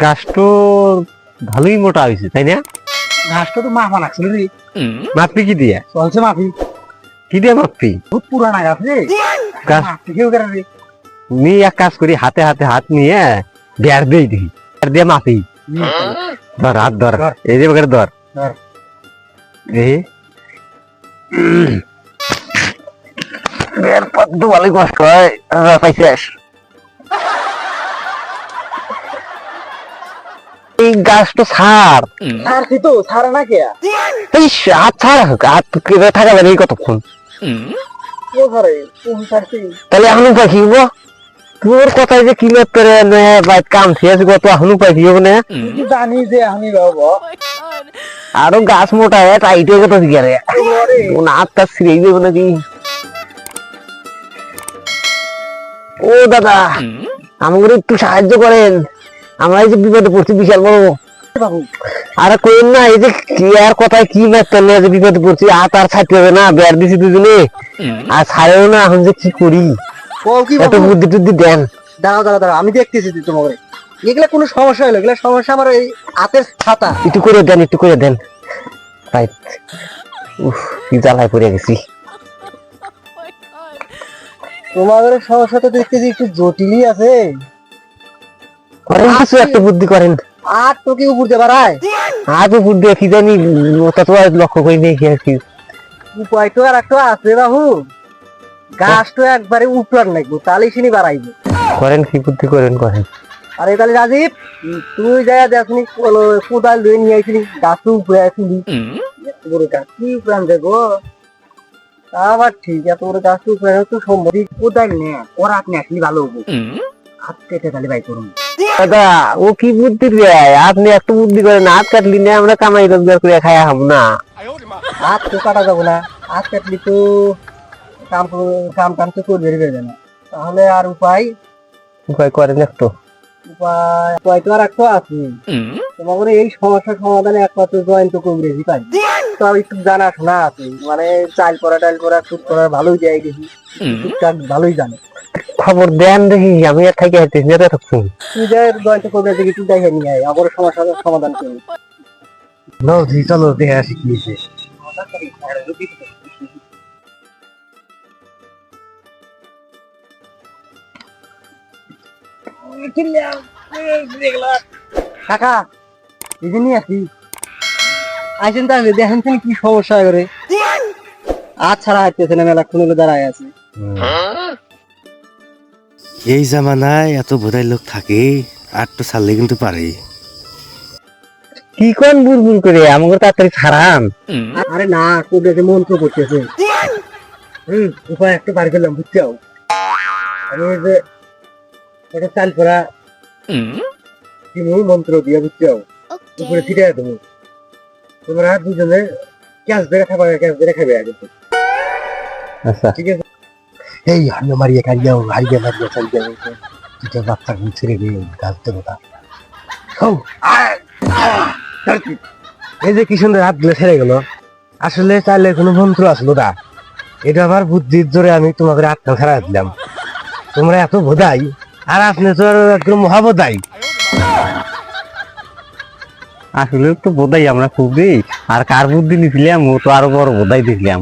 গাছ তো ভালোই মোটা হয়েছে তাই না? ঘাসটা তো মাফা লাগছিল রে। মাপি কি দিয়া? চলছে মাফি। কি দিয়ে মাপি বহুত পুরানা গাছ রে। গাছ কেউ করে রে। নি এক কাজ করি হাতে হাতে হাত নিয়ে বের দেই দিই। বের দিয়ে মাপি ধর হাত ধর। এই যে বগের ধর। এই বের তো ভালোই কষ্ট হয়। আহ, পাইছিস এই গাছ তো ছাড় আর কি তো ছাড়া না কে? এই ছাড় হাত কেটে থাকা যাবে এই কতক্ষণ? তাহলে এখন উপায় কি হব তোর যে কি করে বাইক কাম শেষ গত এখন উপায় কি হব না? জানি যে আমি বাবা। আরও গাছ মোটা হয় টাইট হয়ে দিকে না দেবো নাকি? ও দাদা আমাকে একটু সাহায্য করেন। আমরা এই যে বিপদে পড়ছি বিশাল বড়। আরে কইন না এই যে কি আর কথায় কি ম্যাচ চলে যে বিপদে পড়ছি আর ছাড়তে হবে না বের দিছি দুজনে। আর ছাড়েও না এখন যে কি করি? এত বুদ্ধি টুদ্ধি দেন। দাঁড়াও দাঁড়াও দাঁড়াও আমি দেখতেছি তোমাকে। এগুলা কোনো সমস্যা হলো এগুলা সমস্যা আমার এই হাতের ছাতা। একটু করে দেন একটু করে দেন। রাইট উফ কি জ্বালায় পড়ে গেছি। তোমাদের সমস্যা তো দেখতেছি একটু জটিলই আছে। করেন কিছু একটা বুদ্ধি করেন। আর তো কি উপর দিয়ে বাড়ায় আজও বুদ্ধি কি জানি ওটা তো আর লক্ষ্য করি নেই কি আর কি। উপায় তো আর একটা আছে বাবু গাছ তো একবারে উপরার লাগবো তাহলে সিনি বাড়াইবো। করেন কি বুদ্ধি করেন করেন। আরে তাহলে রাজীব তুই যাই দেখনি কোদাল লয়ে নিয়ে আইছিলি গাছ তো উপরে আসিলি। বড় গাছ কি উপরান দেখো তা আবার ঠিক এত বড় গাছ তো উপরে তো সম্ভব কোদাল নে ওরা আপনি আসলি ভালো হব। হাত কেটে তাহলে বাই করুন। দাদা ও কি বুদ্ধি দেয় আপনি একটু বুদ্ধি করেন হাত কাটলি না আমরা কামাই রোজগার করে খাই হব না। হাত তো কাটা যাব না হাত কাটলি তো কাম কাম কাম তো না তাহলে আর উপায়? উপায় করেন একটু। উপায় উপায় তো আর একটা আছে। তোমাদের এই সমস্যার সমাধানে একমাত্র জয়েন্ট কংগ্রেসই পাই তো আমি একটু জানা শোনা আছে। মানে চাল করা টাইল করা সুদ করা ভালোই যায় গেছি টুকটাক ভালোই জানে। খবর দেন দেখি আমি আর থাকি হাইতেছি না তখন তুই যে জয়েন্ট কংগ্রেস একটু দেখে নিয়ে আয় আবার সমস্যার সমাধান করি। নো জি চলো দেখে আসি কি হয়েছে। কাকা এই যে নিয়ে আসি। আইসেন তাহলে দেখেন কি সমস্যা করে। আজ ছাড়া হাঁটতেছে না মেলা কোনো দাঁড়ায় আছে। এই জামানায় এত বোধাই লোক থাকে আর তো ছাড়লে কিন্তু পারে। কি কোন বুলবুল করে? আমাকে তাড়াতাড়ি ছাড়ান। আরে না কোথায় মন্ত্র করতেছে হুম উপায় একটা বার করলাম বুঝছ আমি এই যে একটা চাল করা তুমি মন্ত্র দিয়ে বুঝছ উপরে ফিরে দেবো। তোমরা দুজনে ক্যাশ ধরে খাবে ক্যাশ ধরে খাবে আগে। আচ্ছা। ঠিক আছে? এই হারিয়ে মারিয়ে কারিয়াও হারিয়ে মারিয়ে গেছে দুটো বাচ্চা ছেড়ে দিয়ে গাছ দেবো তা এই যে কি সুন্দর হাতগুলো ছেড়ে গেল। আসলে চাইলে কোনো মন্ত্র আসলো না। এটা আবার বুদ্ধির জোরে আমি তোমাদের আত্মা ছাড়া দিলাম। তোমরা এত বোধাই আর আপনি তো একদম মহাবোধাই। আসলে তো বোধাই আমরা খুবই আর কার বুদ্ধি নিছিলাম ও তো আরও বড় বোধাই দেখলাম।